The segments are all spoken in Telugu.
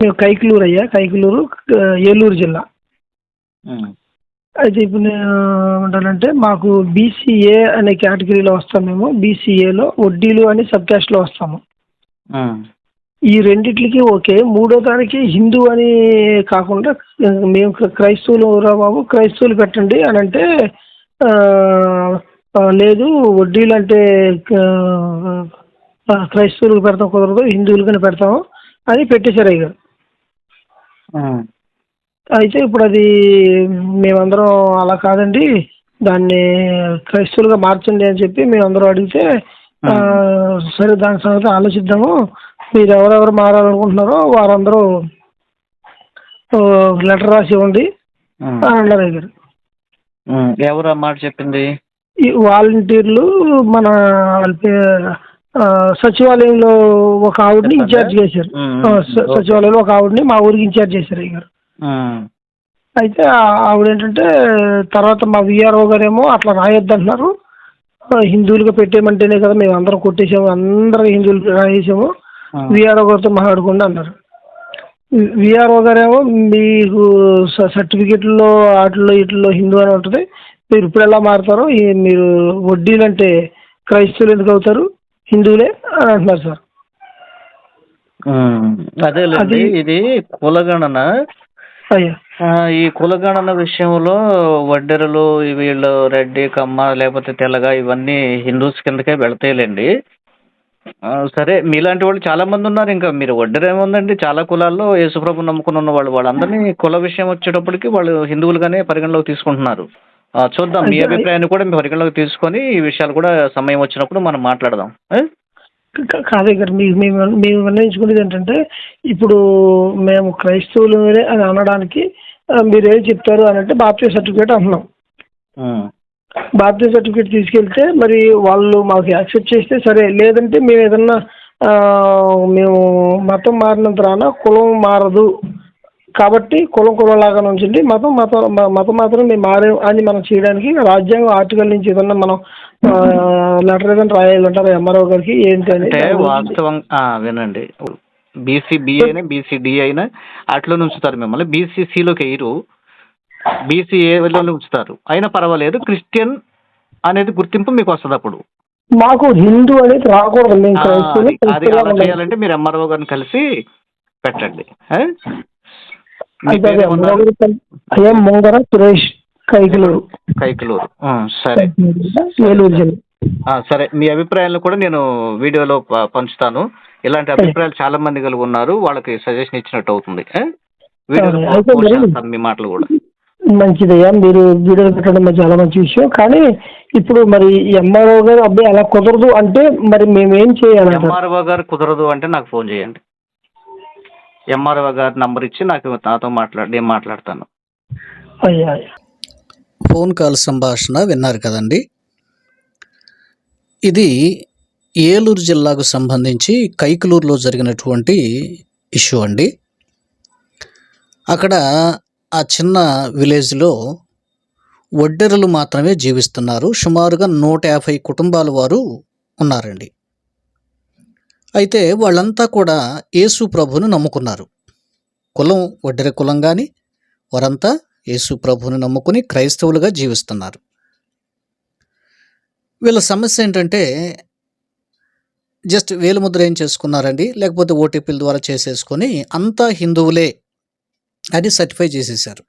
మేము కైకలూరు అయ్యా కైకలూరు ఏలూరు జిల్లా. అయితే ఇప్పుడు నేను ఏమంటానంటే మాకు బీసీఏ అనే కేటగిరీలో వస్తాం మేము బీసీఏలో వడ్డీలు అని సబ్ క్యాస్ట్లో వస్తాము. ఈ రెండిట్లకి ఓకే. మూడో దానికి హిందూ అని కాకుండా మేము క్ర- క్రైస్తవులు రా బాబు క్రైస్తవులు పెట్టండి అని అంటే లేదు వడ్డీలు అంటే క్రైస్తవులకు పెడతాం కుదరదు హిందువులకని పెడతాము అని పెట్టేశారు ఉమ్. అయితే ఇప్పుడు అది మేమందరం అలా కాదండి దాన్ని క్రైస్తవులుగా మార్చండి అని చెప్పి మేమందరం అడిగితే సరే దాని సంగతి ఆలోచిద్దాము మీరు ఎవరెవరు మారాలనుకుంటున్నారో వారందరూ లెటర్ రాసి ఇవ్వండి. అని అన్నారు అయ్య గారు ఉమ్. ఎవరు మాట చెప్పింది ఈ వాలంటీర్లు మన సచివాలయంలో ఒక ఆవిడని. ఇన్ఛార్జ్ చేశారు. సచివాలయంలో ఒక ఆవిడని మా ఊరికి ఇన్ఛార్జ్ చేశారు అయ్య గారు ఉమ్. అయితే ఆవిడ ఏంటంటే తర్వాత మా విఆర్ఓ గారేమో అట్లా రాయొద్దు అంటున్నారు ఆ, హిందువులుగా పెట్టేయమంటేనే కదా మేము అందరం కొట్టేసాము అందరం హిందువులు రాసేసాము ఉమ్. విఆర్ఓ గారితో మాట్లాడుకోండి అన్నారు. విఆర్ఓ గారేమో మీకు సర్టిఫికెట్లో వాటిల్లో వీటిల్లో హిందూ అని ఉంటుంది. మీరు ఇప్పుడు ఎలా మారుతారో ఈ మీరు వడ్డీలు అంటే క్రైస్తవులు ఎందుకు అవుతారు హిందువులే అని అంటున్నారు సార్. అదేలేండి అది- ఇది కులగణన. ఈ కులగణన విషయంలో వడ్డెరలు వీళ్ళు రెడ్డి కమ్మ లేకపోతే తెల్లగా ఇవన్నీ హిందూస్ కిందకే వెళతాయిలేండి. సరే మీలాంటి వాళ్ళు చాలా మంది ఉన్నారు. ఇంకా మీరు వడ్డెర ఏముందండి? చాలా కులాల్లో యేసుప్రభు నమ్ముకుని ఉన్న వాళ్ళు వాళ్ళందరినీ కుల విషయం వచ్చేటప్పటికి వాళ్ళు హిందువులుగానే పరిగణలోకి తీసుకుంటున్నారు. చూద్దాం మీ అభిప్రాయాన్ని కూడా మీ పరిగణలోకి తీసుకొని ఈ విషయాలు కూడా సమయం వచ్చినప్పుడు మనం మాట్లాడదాం. కాదే గారు మీకు మేము మేము నిర్ణయించుకునేది ఏంటంటే ఇప్పుడు మేము క్రైస్తవులు అని అనడానికి మీరు ఏం చెప్తారు అని అంటే బాప్తీయ సర్టిఫికేట్ అంటున్నాం. బాప్తీయ సర్టిఫికేట్ తీసుకెళ్తే మరి వాళ్ళు మాకు యాక్సెప్ట్ చేస్తే సరే. లేదంటే మేము ఏదన్నా మేము మతం మారినంత రాన కులం మారదు. కాబట్టి కులం కులంలాగా ఉంచండి మతం మతం మతం మాత్రం మేము మారే అని మనం చేయడానికి రాజ్యాంగం ఆర్టికల్ నుంచి ఏదన్నా మనం లెటర్ ఏదైనా రాయాలంటారా ఎంఆర్ఓ గారికి? ఏంటని అంటే వాస్తవం వినండి. బీసీబీ అయినా బీసీడీ అయినా అట్లా ఉంచుతారు మిమ్మల్ని. బీసీసీలోకి వేయరు. బీసీఏలో ఉంచుతారు. అయినా పర్వాలేదు. క్రిస్టియన్ అనేది గుర్తింపు మీకు వస్తుంది అప్పుడు. మాకు హిందూ అనేది రాకూడదు అది- అలా. చేయాలంటే మీరు ఎంఆర్ఓ గారిని కలిసి పెట్టండి? ముంగర- సురేష్ కైకిలూరు. కైకలూరు. సరే. ఏలూరు జిల్లా ఆ, సరే. మీ అభిప్రాయాలను కూడా నేను వీడియోలో పంచుతాను. ఇలాంటి అభిప్రాయాలు చాలా మంది కలిగి ఉన్నారు. వాళ్ళకి సజెషన్ ఇచ్చినట్టు అవుతుంది? వీడియోలో మీ మాటలు కూడా. మంచిదయ్యా. మీరు వీడియో పెట్టడం చాలా మంచి విషయం. కానీ ఇప్పుడు మరి ఎంఆర్ఓ గారు అబ్బాయి అలా కుదరదు అంటే మరి మేమేం చేయాలంటారు? ఎంఆర్ఓ గారు కుదరదు అంటే నాకు ఫోన్ చేయండి. ఎంఆర్ఓ గారి నంబర్ ఇచ్చి నాకు నాతో మాట్లాడి నేను మాట్లాడతాను. అయ్యా. ఫోన్ కాల్ సంభాషణ విన్నారు కదండి. ఇది ఏలూరు జిల్లాకు సంబంధించి కైకలూరులో జరిగినటువంటి ఇష్యూ అండి. అక్కడ ఆ చిన్న విలేజ్లో ఒడ్డెరలు మాత్రమే జీవిస్తున్నారు. సుమారుగా నూట యాభై కుటుంబాల వారు ఉన్నారండి. అయితే వాళ్ళంతా కూడా యేసు ప్రభువును నమ్ముకున్నారు. కులం ఒడ్డెర కులం కానీ వారంతా యేసు ప్రభుని నమ్ముకుని క్రైస్తవులుగా జీవిస్తున్నారు. వీళ్ళ సమస్య ఏంటంటే జస్ట్ వేలుముద్ర ఏం చేసుకున్నారండి? లేకపోతే ఓటీపీల ద్వారా చేసేసుకొని అంతా హిందువులే అని సర్టిఫై చేసేసారు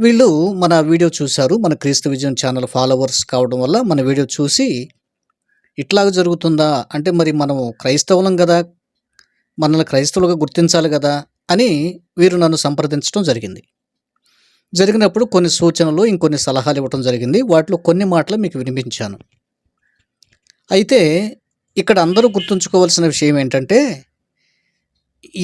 వీళ్ళు మన వీడియో చూశారు. మన క్రీస్తు విజయం ఛానల్ ఫాలోవర్స్ కావడం వల్ల మన వీడియో చూసి ఇట్లాగ జరుగుతుందా? అంటే మరి మనం క్రైస్తవులం కదా? మనల్ని క్రైస్తవులుగా గుర్తించాలి కదా? అని వీరు నన్ను సంప్రదించడం జరిగింది. జరిగినప్పుడు కొన్ని సూచనలు ఇంకొన్ని సలహాలు ఇవ్వడం జరిగింది. వాటిలో కొన్ని మాటలు మీకు వినిపించాను. అయితే ఇక్కడ అందరూ గుర్తుంచుకోవాల్సిన విషయం ఏంటంటే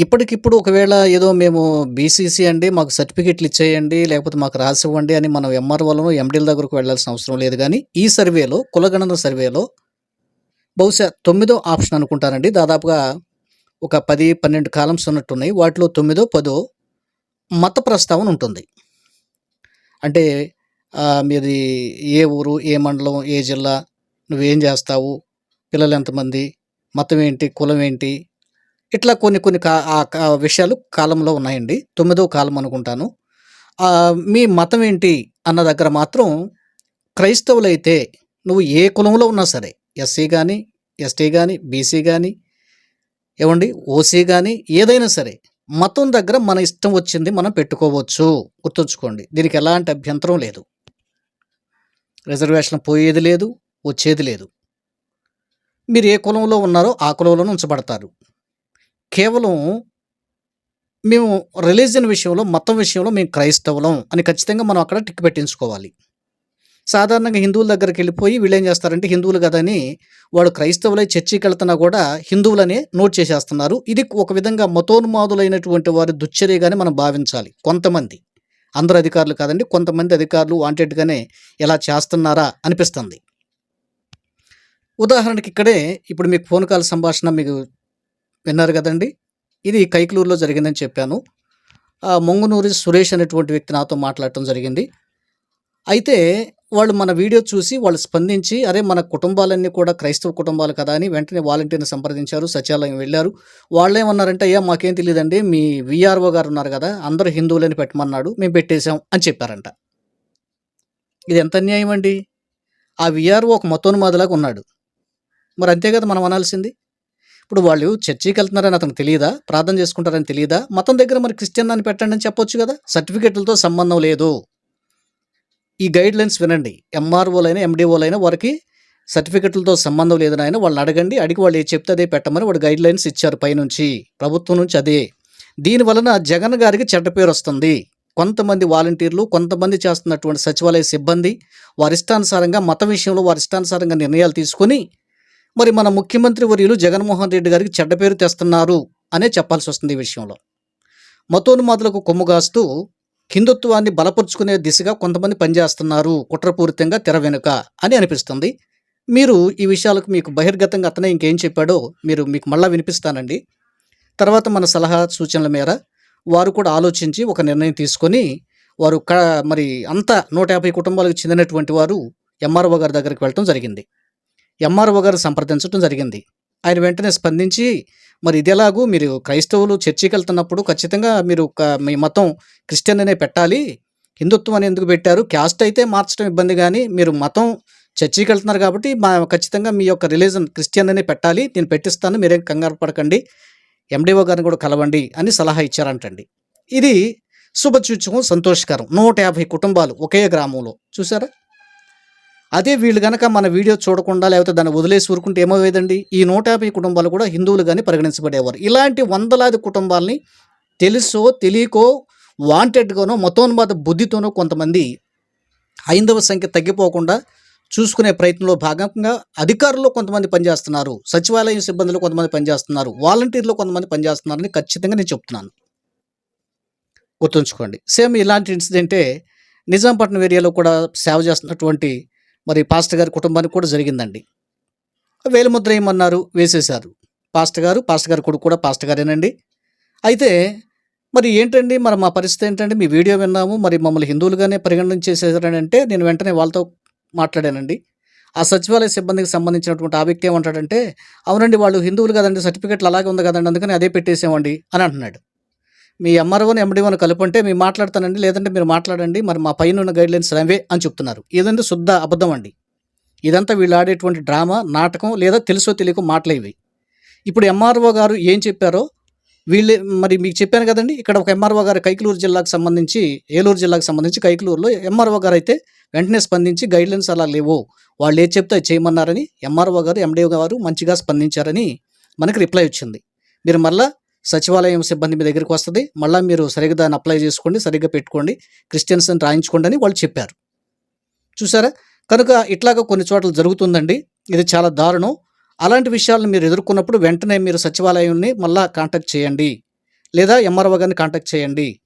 ఇప్పటికిప్పుడు ఒకవేళ ఏదో మేము బీసీసీ అండి మాకు సర్టిఫికెట్లు ఇచ్చేయండి లేకపోతే మాకు రాసి ఇవ్వండి అని మనం ఎంఆర్ఓలను ఎండీల దగ్గరకు వెళ్ళాల్సిన అవసరం లేదు కానీ ఈ సర్వేలో కులగణన సర్వేలో బహుశా తొమ్మిదో ఆప్షన్ అనుకుంటానండి. దాదాపుగా ఒక పది పన్నెండు కాలమ్స్ ఉన్నట్టున్నాయి. వాటిలో తొమ్మిదో పదో మత ప్రస్తావన ఉంటుంది. అంటే మీది ఏ ఊరు ఏ మండలం ఏ జిల్లా నువ్వేం చేస్తావు పిల్లలు ఎంతమంది మతం ఏంటి కులం ఏంటి ఇట్లా కొన్ని కొన్ని కా కా- విషయాలు కాలంలో ఉన్నాయండి. తొమ్మిదో కాలం అనుకుంటాను. మీ మతం ఏంటి అన్న దగ్గర మాత్రం క్రైస్తవులైతే నువ్వు ఏ కులంలో ఉన్నా సరే ఎస్సీ కానీ ఎస్టీ కానీ బీసీ కానీ ఏమండి ఓసీ కానీ ఏదైనా సరే మతం దగ్గర మన ఇష్టం వచ్చింది మనం పెట్టుకోవచ్చు. గుర్తుంచుకోండి. దీనికి ఎలాంటి అభ్యంతరం లేదు. రిజర్వేషన్ పోయేది లేదు వచ్చేది లేదు. మీరు ఏ కులంలో ఉన్నారో ఆ కులంలోనే ఉంచబడతారు. కేవలం మేము రిలీజియన్ విషయంలో మతం విషయంలో మేము క్రైస్తవులం అని ఖచ్చితంగా మనం అక్కడ టిక్ పెట్టించుకోవాలి. సాధారణంగా హిందువుల దగ్గరికి వెళ్ళిపోయి వీళ్ళు ఏం చేస్తారంటే హిందువులు కదని వాడు క్రైస్తవులై చర్చికి వెళ్తున్నా కూడా హిందువులనే నోట్ చేసేస్తున్నారు. ఇది ఒక విధంగా మతోన్మాదులైనటువంటి వారి దుశ్చర్యగానే మనం భావించాలి. కొంతమంది అందరు అధికారులు కాదండి కొంతమంది అధికారులు వాంటెడ్గానే ఎలా చేస్తున్నారా అనిపిస్తుంది. ఉదాహరణకి ఇక్కడే ఇప్పుడు మీకు ఫోన్ కాల్ సంభాషణ మీకు విన్నారు కదండి? ఇది కైకలూరులో జరిగిందని చెప్పాను. ఆ మొంగునూరి సురేష్ అనేటువంటి వ్యక్తి నాతో మాట్లాడటం జరిగింది. అయితే వాళ్ళు మన వీడియో చూసి వాళ్ళు స్పందించి అరే మన కుటుంబాలన్నీ కూడా క్రైస్తవ కుటుంబాలు కదా అని వెంటనే వాలంటీర్ని సంప్రదించారు సచివాలయం వెళ్ళారు. వాళ్ళేమన్నారంటే అయ్యా మాకేం తెలియదండి మీ విఆర్ఓ గారు ఉన్నారు కదా అందరూ హిందువులని పెట్టమన్నాడు మేము పెట్టేశాం అని చెప్పారంట. ఇది ఎంత అన్యాయం అండి ఆ విఆర్ఓ ఒక మతోన్మాదిలాగా ఉన్నాడు. మరి అంతే కదా మనం అనాల్సింది? ఇప్పుడు వాళ్ళు చర్చికి వెళ్తున్నారని అతనికి తెలియదా ప్రార్థన చేసుకుంటారని తెలియదా మతం దగ్గర మరి క్రిస్టియన్ అని పెట్టండి అని చెప్పొచ్చు కదా? సర్టిఫికెట్లతో సంబంధం లేదు. ఈ గైడ్ లైన్స్ వినండి. ఎంఆర్ఓలైనా ఎండిఓలైనా వారికి సర్టిఫికెట్లతో సంబంధం లేదని ఆయన వాళ్ళని అడగండి. అడిగి వాళ్ళు ఏ చెప్తే అదే పెట్టమని వాడు గైడ్ లైన్స్ ఇచ్చారు పైనుంచి. ప్రభుత్వం నుంచి అదే. దీని వలన జగన్ గారికి చెడ్డ పేరు వస్తుంది. కొంతమంది వాలంటీర్లు కొంతమంది చేస్తున్నటువంటి సచివాలయ సిబ్బంది వారి ఇష్టానుసారంగా మతం విషయంలో వారి ఇష్టానుసారంగా నిర్ణయాలు తీసుకొని మరి మన ముఖ్యమంత్రి వర్యులు జగన్మోహన్ రెడ్డి గారికి చెడ్డ పేరు తెస్తున్నారు అనే చెప్పాల్సి వస్తుంది ఈ విషయంలో. మతోన్మాదులకు కొమ్ము కాస్తూ హిందుత్వాన్ని బలపరుచుకునే దిశగా కొంతమంది పనిచేస్తున్నారు కుట్రపూరితంగా తెర వెనుక అని అనిపిస్తుంది. మీరు ఈ విషయాలకు మీకు బహిర్గతంగా అతనే ఇంకేం చెప్పాడో మీరు మీకు మళ్ళా వినిపిస్తానండి. తర్వాత మన సలహా సూచనల మేర వారు కూడా ఆలోచించి ఒక నిర్ణయం తీసుకొని వారు క మరి అంతా నూట యాభై కుటుంబాలకు చెందినటువంటి వారు ఎంఆర్ఓ గారి దగ్గరికి వెళ్ళటం జరిగింది. ఎంఆర్ఓ గారు సంప్రదించడం జరిగింది. ఆయన వెంటనే స్పందించి మరి ఇదేలాగూ మీరు క్రైస్తవులు చర్చికి వెళ్తున్నప్పుడు ఖచ్చితంగా మీరు మీ మతం క్రిస్టియన్ అనే పెట్టాలి. హిందుత్వం అని ఎందుకు పెట్టారు? క్యాస్ట్ అయితే మార్చడం ఇబ్బంది కానీ మీరు మతం చర్చికి వెళ్తున్నారు కాబట్టి మా ఖచ్చితంగా మీ యొక్క రిలీజన్ క్రిస్టియన్ అనే పెట్టాలి. నేను పెట్టిస్తాను మీరేం కంగారు పడకండి. ఎండిఓ గారిని కూడా కలవండి అని సలహా ఇచ్చారంటండి. ఇది శుభసూచకం సంతోషకరం. నూట యాభై కుటుంబాలు ఒకే గ్రామంలో. చూసారా అదే వీళ్ళు కనుక మన వీడియో చూడకుండా లేకపోతే దాన్ని వదిలేసి ఊరుకుంటే ఏమవుతుందండి ఈ నూట యాభై కుటుంబాలు కూడా హిందువులు కానీ పరిగణించబడేవారు. ఇలాంటి వందలాది కుటుంబాలని తెలుసో తెలియకో వాంటెడ్గానో మతోన్మాద బుద్ధితోనో కొంతమంది హైందవ సంఖ్య తగ్గిపోకుండా చూసుకునే ప్రయత్నంలో భాగంగా అధికారులు కొంతమంది పనిచేస్తున్నారు. సచివాలయం సిబ్బందిలో కొంతమంది పనిచేస్తున్నారు. వాలంటీర్లో కొంతమంది పనిచేస్తున్నారని ఖచ్చితంగా నేను చెప్తున్నాను. గుర్తుంచుకోండి. సేమ్ ఇలాంటి ఇన్సిడెంటే నిజాంపట్నం ఏరియాలో కూడా సేవ చేస్తున్నటువంటి మరి పాస్టర్ గారి కుటుంబానికి కూడా జరిగిందండి. వేలిముద్ర ఏమన్నారు? వేసేశారు. పాస్టర్ గారు పాస్టర్ గారి కొడుకు కూడా పాస్టర్ గారేనండి. అయితే మరి ఏంటండి? మరి మా పరిస్థితి ఏంటంటే మీ వీడియో విన్నాము. మరి మమ్మల్ని హిందువులుగానే పరిగణించేసారని అంటే నేను వెంటనే వాళ్ళతో మాట్లాడానండి. ఆ సచివాలయ సిబ్బందికి సంబంధించినటువంటి ఆ వ్యక్తి ఏమంటాడంటే అవునండి వాళ్ళు హిందువులు కదండి సర్టిఫికెట్లు అలాగే ఉంది కదండి అందుకని అదే పెట్టేసామండి అని అంటున్నాడు. మీ ఎంఆర్ఓని ఎండిఓని కలుపుంటే మేము మాట్లాడతానండి లేదంటే మీరు మాట్లాడండి మరి మా పైన ఉన్న గైడ్ లైన్స్ అవే అని చెప్తున్నారు. ఏదంటే శుద్ధ అబద్ధం అండి. ఇదంతా వీళ్ళు ఆడేటువంటి డ్రామా నాటకం లేదా తెలుసో తెలియకో మాటలు ఇవి. ఇప్పుడు ఎంఆర్ఓ గారు ఏం చెప్పారో వీళ్ళే మరి మీకు చెప్పాను కదండి ఇక్కడ ఒక ఎంఆర్ఓ గారు కైకలూరు జిల్లాకు సంబంధించి ఏలూరు జిల్లాకు సంబంధించి కైకలూరులో ఎంఆర్ఓ గారు అయితే వెంటనే స్పందించి గైడ్లైన్స్ అలా లేవు. వాళ్ళు ఏది చెప్తే చేయమన్నారని ఎంఆర్ఓ గారు ఎండిఓ గారు మంచిగా స్పందించారని మనకి రిప్లై వచ్చింది. మీరు మళ్ళా సచివాలయం సిబ్బంది మీ దగ్గరికి వస్తుంది. మళ్ళీ మీరు సరిగ్గా దాన్ని అప్లై చేసుకోండి సరిగ్గా పెట్టుకోండి క్రిస్టియన్స్ అని రాయించుకోండి అని వాళ్ళు చెప్పారు. చూసారా కనుక ఇట్లాగా కొన్ని చోట్ల జరుగుతుందండి. ఇది చాలా దారుణం. అలాంటి విషయాలను మీరు ఎదుర్కొన్నప్పుడు వెంటనే మీరు సచివాలయాన్ని మళ్ళా కాంటాక్ట్ చేయండి. లేదా ఎంఆర్ఓ గారిని కాంటాక్ట్ చేయండి.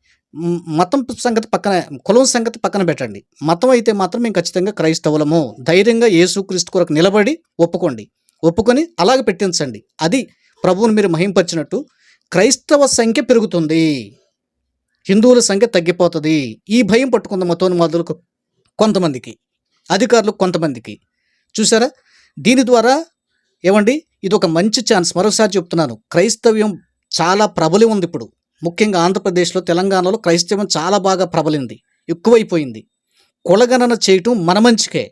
మతం సంగతి పక్కన కులం సంగతి పక్కన పెట్టండి. మతం అయితే మాత్రం మేము ఖచ్చితంగా క్రైస్తవులము. ధైర్యంగా యేసుక్రీస్తు కొరకు నిలబడి ఒప్పుకోండి. ఒప్పుకొని అలాగ పెట్టించండి. అది ప్రభువుని మీరు మహింపరిచినట్టు క్రైస్తవ సంఖ్య పెరుగుతుంది. హిందువుల సంఖ్య తగ్గిపోతుంది. ఈ భయం పట్టుకుంది మతోన్మాదులకు కొంతమందికి అధికారులకు కొంతమందికి. చూసారా దీని ద్వారా ఏమండి? ఇది ఒక మంచి ఛాన్స్. మరోసారి చెప్తున్నాను. క్రైస్తవ్యం చాలా ప్రబలి ఉంది ఇప్పుడు. ముఖ్యంగా ఆంధ్రప్రదేశ్లో తెలంగాణలో క్రైస్తవం చాలా బాగా ప్రబలింది. ఎక్కువైపోయింది. కులగణన చేయటం మన మంచికే.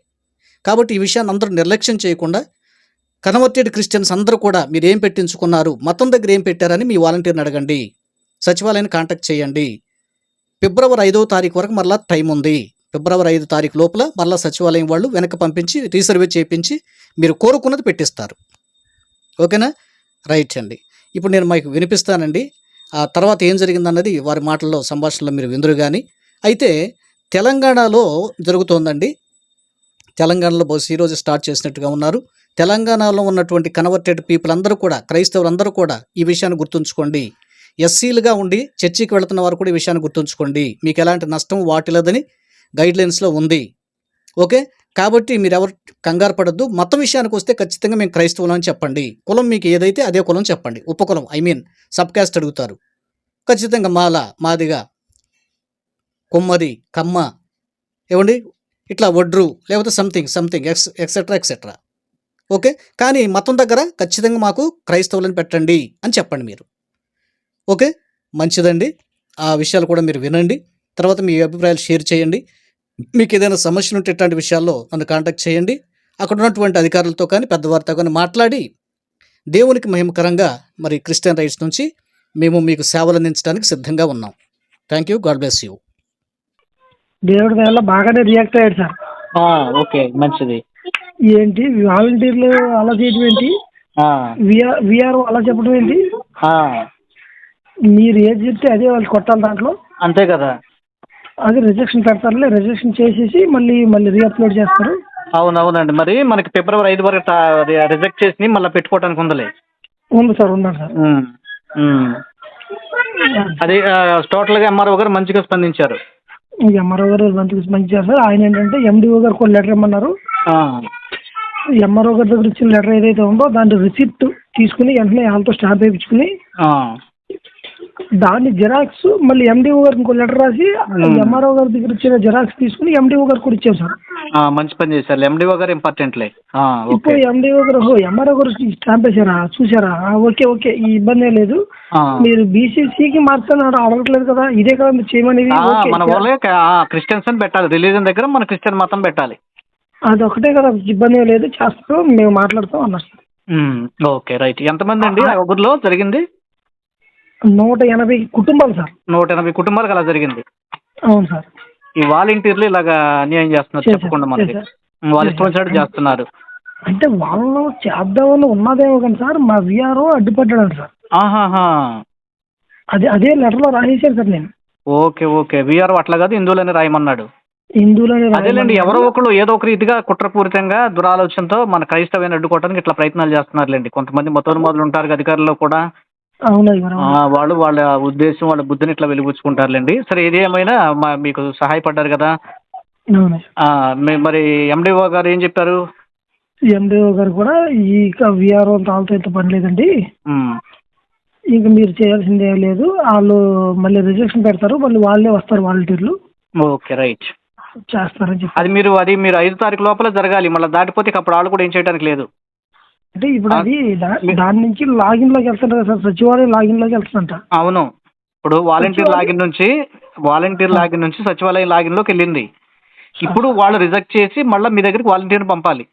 కాబట్టి ఈ విషయాన్ని అందరూ నిర్లక్ష్యం చేయకుండా కన్వర్టెడ్ క్రిస్టియన్స్ అందరూ కూడా మీరు ఏం పెట్టించుకున్నారు? మతం దగ్గర ఏం పెట్టారని మీ వాలంటీర్ని అడగండి. సచివాలయాన్ని కాంటాక్ట్ చేయండి. ఫిబ్రవరి ఐదవ తారీఖు వరకు మరలా టైం ఉంది. ఫిబ్రవరి ఐదు తారీఖు లోపల మరలా సచివాలయం వాళ్ళు వెనక పంపించి రీసర్వే చేయించి మీరు కోరుకున్నది పెట్టిస్తారు. ఓకేనా? రైట్ అండి. ఇప్పుడు నేను మీకు వినిపిస్తానండి. ఆ తర్వాత ఏం జరిగిందన్నది వారి మాటల్లో సంభాషణలో మీరు విందురు కానీ అయితే తెలంగాణలో జరుగుతోందండి. తెలంగాణలో బహుశా ఈరోజు స్టార్ట్ చేసినట్టుగా ఉన్నారు. తెలంగాణలో ఉన్నటువంటి కన్వర్టెడ్ పీపుల్ అందరూ కూడా క్రైస్తవులందరూ కూడా ఈ విషయాన్ని గుర్తుంచుకోండి. ఎస్సీలుగా ఉండి చర్చికి వెళుతున్న వారు కూడా ఈ విషయాన్ని గుర్తుంచుకోండి. మీకు ఎలాంటి నష్టం వాటిలేదని గైడ్లైన్స్లో ఉంది. ఓకే? కాబట్టి మీరు ఎవరు కంగారు పడద్దు. మతం విషయానికి వస్తే ఖచ్చితంగా మేము క్రైస్తవులం అని చెప్పండి. కులం మీకు ఏదైతే అదే కులం చెప్పండి. ఉపకులం ఐ మీన్ సబ్కాస్ట్ అడుగుతారు. ఖచ్చితంగా మాల మాదిగా కొమ్మది కమ్మ ఏమండి ఇట్లా వడ్రు లేకపోతే something something ex etcetera etcetera okay? కానీ మతం దగ్గర ఖచ్చితంగా మాకు క్రైస్తవులను పెట్టండి అని చెప్పండి మీరు. ఓకే? మంచిదండి. ఆ విషయాలు కూడా మీరు వినండి. తర్వాత మీ అభిప్రాయాలు షేర్ చేయండి. మీకు ఏదైనా సమస్యలు ఉంటే ఇట్లాంటి విషయాల్లో నన్ను కాంటాక్ట్ చేయండి. అక్కడ ఉన్నటువంటి అధికారులతో కానీ పెద్దవారితో కానీ మాట్లాడి దేవునికి మహిమకరంగా మరి క్రిస్టియన్ రైట్స్ నుంచి మేము మీకు సేవలు అందించడానికి సిద్ధంగా ఉన్నాం. Thank you. God bless you. దేవుడి వల్ల బాగానే రియాక్ట్ అయ్యాడు సార్. ఓకే. మంచిది. ఏంటి? వాలంటీర్లు అలా చేయడం ఏంటి? విఆర్ అలా చెప్పడం ఏంటి? మీరు ఏది చెప్తే అదే వాళ్ళు కొట్టాలి దాంట్లో. అంతే కదా. అది రిజెక్షన్ పెడతారులే. రిజెక్షన్ చేసేసి మళ్ళీ మళ్ళీ రీఅప్లోడ్ చేస్తారు. అవునవునండి. మరి మనకి ఫిబ్రవరి ఐదు వరకు రిజెక్ట్ చేసి మళ్ళీ పెట్టుకోవడానికి ఉందలే. ఉంది సార్ ఉన్నాడు సార్. అది టోటల్గా ఎంఆర్ఓ గారు మంచిగా స్పందించారు. ఎంఆర్ఓ గారు మంచి మంచి చేస్తారు ఆయన ఏంటంటే ఎండిఓ గారు కొన్ని లెటర్ ఇమ్మన్నారు. ఎంఆర్ఓ గారి దగ్గర ఇచ్చిన లెటర్ ఏదైతే ఉందో దాని రిసిప్ట్ తీసుకుని వెంటనే వాళ్ళతో స్టాంప్ వేయించుకుని దాన్ని జిరాక్స్ మళ్ళీ ఎండిఓ గారికి ఇంకో లెటర్ రాసి ఎంఆర్ఓ గారి దగ్గర ఇచ్చిన జిరాక్స్ తీసుకుని ఎండిఓ గారికి కూడా ఇచ్చాం సార్. మంచి పని చేశారు. ఎండిఓ గారు ఇంపార్టెంట్లే ఇప్పుడు ఎండిఓ గారు ఎంఆర్ఓ గారు స్టాంప్ వేసారా చూసారా ఓకే ఓకే. ఈ ఇబ్బంది లేదు. మీరు బీసీసీకి మార్చాలని అడగట్లేదు కదా? ఇదే కదా మీరు చేయమనేది? ఆ, ఓకే. మన వాళ్ళే క్రిస్టియన్స్ అని పెట్టాలి. రిలీజన్ దగ్గర మన క్రిస్టియన్ మతం పెట్టాలి. అది ఒకటే కదా ఇబ్బంది ఏం లేదు చేస్తాం మేము మాట్లాడతాం అన్నారు. Sir okay right. ఎంతమంది అండి? ఆ ఊర్లో జరిగింది? నూట ఎనభై కుటుంబాలు సార్. నూట ఎనభై కుటుంబాలకు అలా జరిగింది? అవును సార్. ఈ వాలంటీర్లు ఇలాగా అన్యాయం చేస్తున్నారు చేశారు, చెప్పకుండా మనకి. చేశారు. వాళ్ళు ఇష్టం వచ్చినట్టు చేస్తున్నారు. అంటే వాళ్ళు చేద్దామని ఉన్నదేమో కానీ సార్ మా విఆర్ఓ అడ్డుపడ్డాడు సార్. ఆహాహా. అదే అదే లెటర్లో రాసేసాను సార్ నేను. Okay okay. విఆర్ అట్లా కాదు హిందువులని రాయమన్నాడు. అదేలేండి ఎవరో ఒకరు ఏదో ఒక రీతిగా కుట్రపూరితంగా దురాలోచనతో మన క్రైస్తవాన్ని అడ్డుకోవడానికి ఇట్లా ప్రయత్నాలు చేస్తున్నారులేండి. కొంతమంది మతోన్మాదులు ఉంటారు అధికారుల్లో కూడా. వాళ్ళు వాళ్ళ ఉద్దేశం వాళ్ళ బుద్ధిని ఇట్లా వెలిబుచ్చుకుంటారులేండి. సరే ఏది ఏమైనా మా- మీకు సహాయపడ్డారు కదా? మరి ఎండిఓ గారు ఏం చెప్పారు? ఎండిఓ గారు కూడా ఈ విఆర్ఓ తాళ్ళతో అయితే పని లేదండి. ఇంకా మీరు చేయాల్సింది లేదు. వాళ్ళు మళ్ళీ రిజెక్షన్ పెడతారు. మళ్ళీ వాళ్ళే వస్తారు వాలంటీర్లు. Okay right. చేస్తారని చెప్పి. అది మీరు అది మీరు ఐదు తారీఖు లోపల జరగాలి. మళ్ళీ దాటిపోతే ఇక అప్పుడు వాళ్ళు కూడా ఏం చేయడానికి లేదు. అంటే ఇప్పుడు అది దా- దాని నుంచి లాగిన్లోకి వెళ్తారు కదా సార్. సచివాలయం లాగిన్లోకి వెళ్తుందంట. అవును. ఇప్పుడు వాలంటీర్ సచివాలయం- లాగిన్ నుంచి వాలంటీర్ లాగిన్ నుంచి సచివాలయం లాగిన్లోకి వెళ్ళింది. ఇప్పుడు వాళ్ళు రిజెక్ట్ చేసి మళ్ళీ మీ దగ్గరికి వాలంటీర్ పంపాలి.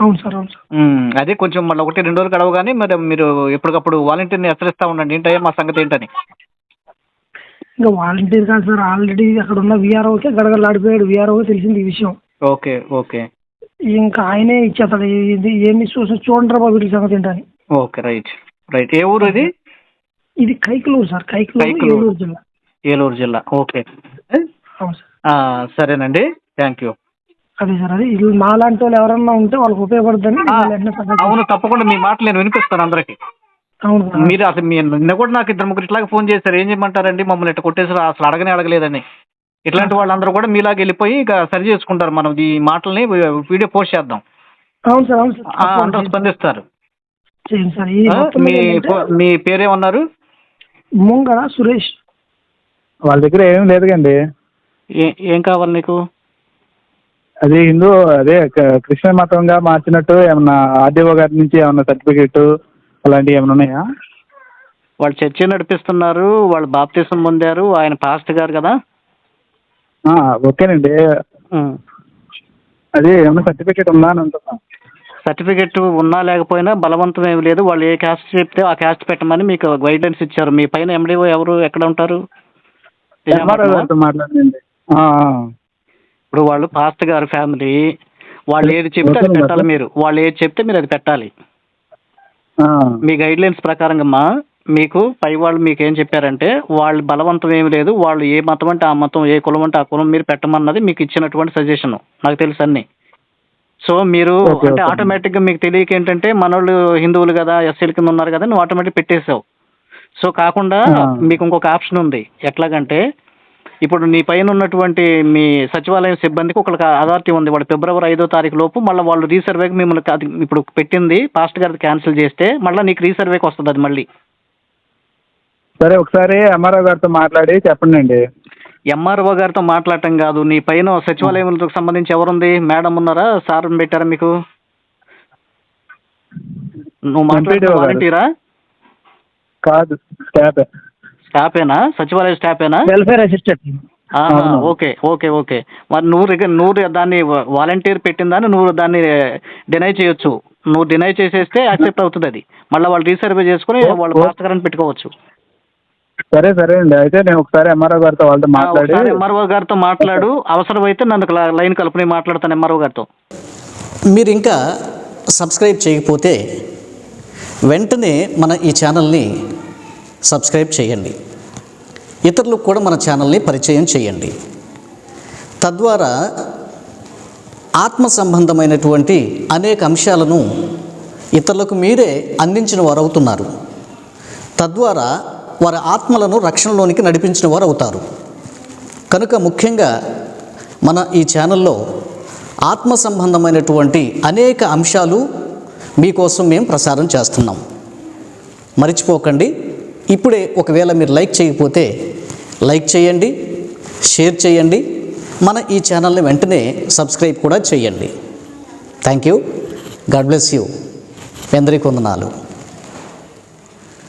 అవును సార్ అవును సార్. ఉమ్, అదే కొంచెం మళ్ళీ ఒకటి రెండు రోజులు గడవగానే మరి మీరు ఎప్పటికప్పుడు వాలంటీర్ని హెచ్చరిస్తూ ఉండండి. ఏంటయ్యా మా సంగతి ఏంటని. ఇంకా వాలంటీర్ కాదు సార్ ఆల్రెడీ అక్కడ ఉన్న విఆర్ఓకే గడగడలాడిపోయాడు. విఆర్ఓ తెలిసింది ఈ విషయం. Okay okay. ఇంకా ఆయనే ఇచ్చేస్తాడు. ఇది ఏమి చూసి చూడండి బాబు వీటి సంగతి ఏంటని ఓకే రైట్ రైట్. ఏ ఊరు ఇది? ఇది కైకలూరు సార్ కైకలూరు కైకలూరు. ఏలూరు జిల్లా. ఏలూరు జిల్లా. ఓకే. అవును సార్. ఆ, సరేనండి. Thank you. అదే సార్ అదే ఇది మాలాంటి వాళ్ళు ఎవరన్నా ఉంటే వాళ్ళకి సంగతి- అవును తప్పకుండా మీ మాటలు నేను వినిపిస్తాను అందరికి. అవును మీరు అసలు మీ నిన్న కూడా నాకు ఇద్దరు ముగ్గురు ఇట్లాగ ఫోన్ చేశారు. ఏం చేయమంటారండి? మమ్మల్ని ఇట్లా కొట్టేసారు అసలు అడగనే అడగలేదని ఇట్లాంటి వాళ్ళందరూ కూడా మీలాగా వెళ్ళిపోయి ఇక సరి చేసుకుంటారు. మనం ఈ మాటల్ని వీడియో పోస్ట్ చేద్దాం. అవును సార్ అవును సార్. ఆ, అందరూ స్పందిస్తారు. చేయండి సార్. ఈ ఆ, మొత్తం మీ మీద ఏంటంటే మీ పేరేమన్నారు? ముంగళ సురేష్. వాళ్ళ దగ్గర ఏం లేదు కండి ఏ ఏం కావాలి నీకు? అది హిందూ అదే క- క్రిస్టియన్ మతంగా మార్చినట్టు ఏమన్నా ఆర్డీఓ గారి నుంచి ఏమన్నా సర్టిఫికేట్ అలాంటివి ఏమైనా ఉన్నాయా? వాళ్ళు చర్చి నడిపిస్తున్నారు వాళ్ళు బాప్తీసం పొందారు ఆయన పాస్ట్ గారు కదా? ఓకేనండి. అది ఏమన్నా సర్టిఫికేట్ ఉందా అని అంటున్నా సర్టిఫికెట్ ఉన్నా లేకపోయినా బలవంతం ఏమి లేదు. వాళ్ళు ఏ క్యాస్ట్ చెప్తే ఆ క్యాస్ట్ పెట్టమని మీకు గైడ్లైన్స్ ఇచ్చారు. మీ పైన ఎండిఓ ఎవరు ఎక్కడ ఉంటారు? మాట్లాడండి. ఇప్పుడు వాళ్ళు పాస్ట్ గారు ఫ్యామిలీ వాళ్ళు ఏది చెప్తే అది పెట్టాలి. మీరు. వాళ్ళు ఏది చెప్తే మీరు అది పెట్టాలి. మీ గైడ్ లైన్స్ ప్రకారంగా మీకు పై వాళ్ళు మీకు ఏం చెప్పారంటే వాళ్ళు బలవంతం ఏమి లేదు వాళ్ళు ఏ మతం అంటే ఆ మతం ఏ కులం అంటే ఆ కులం మీరు పెట్టమన్నది మీకు ఇచ్చినటువంటి సజెషన్ నాకు తెలుసు అన్ని. సో మీరు అంటే. ఆటోమేటిక్గా మీకు తెలియక ఏంటంటే మనోళ్ళు హిందువులు కదా ఎస్సీల కింద ఉన్నారు కదా నువ్వు ఆటోమేటిక్ పెట్టేసావు. సో కాకుండా. మీకు ఇంకొక ఆప్షన్ ఉంది. ఎట్లాగంటే ఇప్పుడు నీ పైన ఉన్నటువంటి మీ సచివాలయం సిబ్బందికి ఒక అథారిటీ ఉంది. వాడు ఫిబ్రవరి ఐదో తారీఖు లోపు మళ్ళీ వాళ్ళు రీసర్వేకి మిమ్మల్ని అది ఇప్పుడు పెట్టింది పాస్ట్ గారికి క్యాన్సిల్ చేస్తే మళ్ళీ నీకు రీసర్వేకి వస్తుంది అది మళ్ళీ. సరే ఒకసారి ఎంఆర్ఓ గారితో మాట్లాడి చెప్పండి అండి. ఎంఆర్ఓ గారితో మాట్లాడటం కాదు నీ పైన సచివాలయంతో సంబంధించి ఎవరుంది? మేడం ఉన్నారా? సార్ పెట్టారా మీకు? నువ్వు గారు. వాలంటీరా? కాదు స్టాఫ్ స్టాఫేనా సచివాలయ స్టాఫేనా welfare assistant. Okay okay okay. మరి నువ్వు నువ్వు దాన్ని వాలంటీర్ పెట్టిందని నువ్వు దాన్ని డినై చేయొచ్చు. నువ్వు డినై చేసేస్తే యాక్సెప్ట్ అవుతుంది అది. మళ్ళీ వాళ్ళు రీసర్వే చేసుకుని వాళ్ళు పాస్ట్ గారిని పెట్టుకోవచ్చు. సరే సరే అండి. అయితే నేను ఒకసారి ఎంఆర్ఓ గారితో వాళ్ళతో మాట్లాడి ఎంఆర్ఓ గారితో మాట్లాడు. అవసరమైతే నన్ను లైన్ కలుపు నేను మాట్లాడతాను ఎంఆర్ఓ గారితో. మీరు ఇంకా సబ్స్క్రైబ్ చేయకపోతే వెంటనే మన ఈ ఛానల్ని సబ్స్క్రైబ్ చేయండి. ఇతరులకు కూడా మన ఛానల్ని పరిచయం చేయండి. తద్వారా ఆత్మ సంబంధమైనటువంటి అనేక అంశాలను ఇతరులకు మీరే అందించిన వారు అవుతున్నారు తద్వారా వారి ఆత్మలను రక్షణలోనికి నడిపించిన వారు అవుతారు కనుక ముఖ్యంగా మన ఈ ఛానల్లో ఆత్మ సంబంధమైనటువంటి అనేక అంశాలు మీకోసం మేము ప్రసారం చేస్తున్నాం. మర్చిపోకండి. ఇప్పుడే ఒకవేళ మీరు లైక్ చేయకపోతే లైక్ చేయండి షేర్ చేయండి. మన ఈ ఛానల్ని వెంటనే సబ్స్క్రైబ్ కూడా చేయండి. Thank you. God bless you. మీ వందనాలు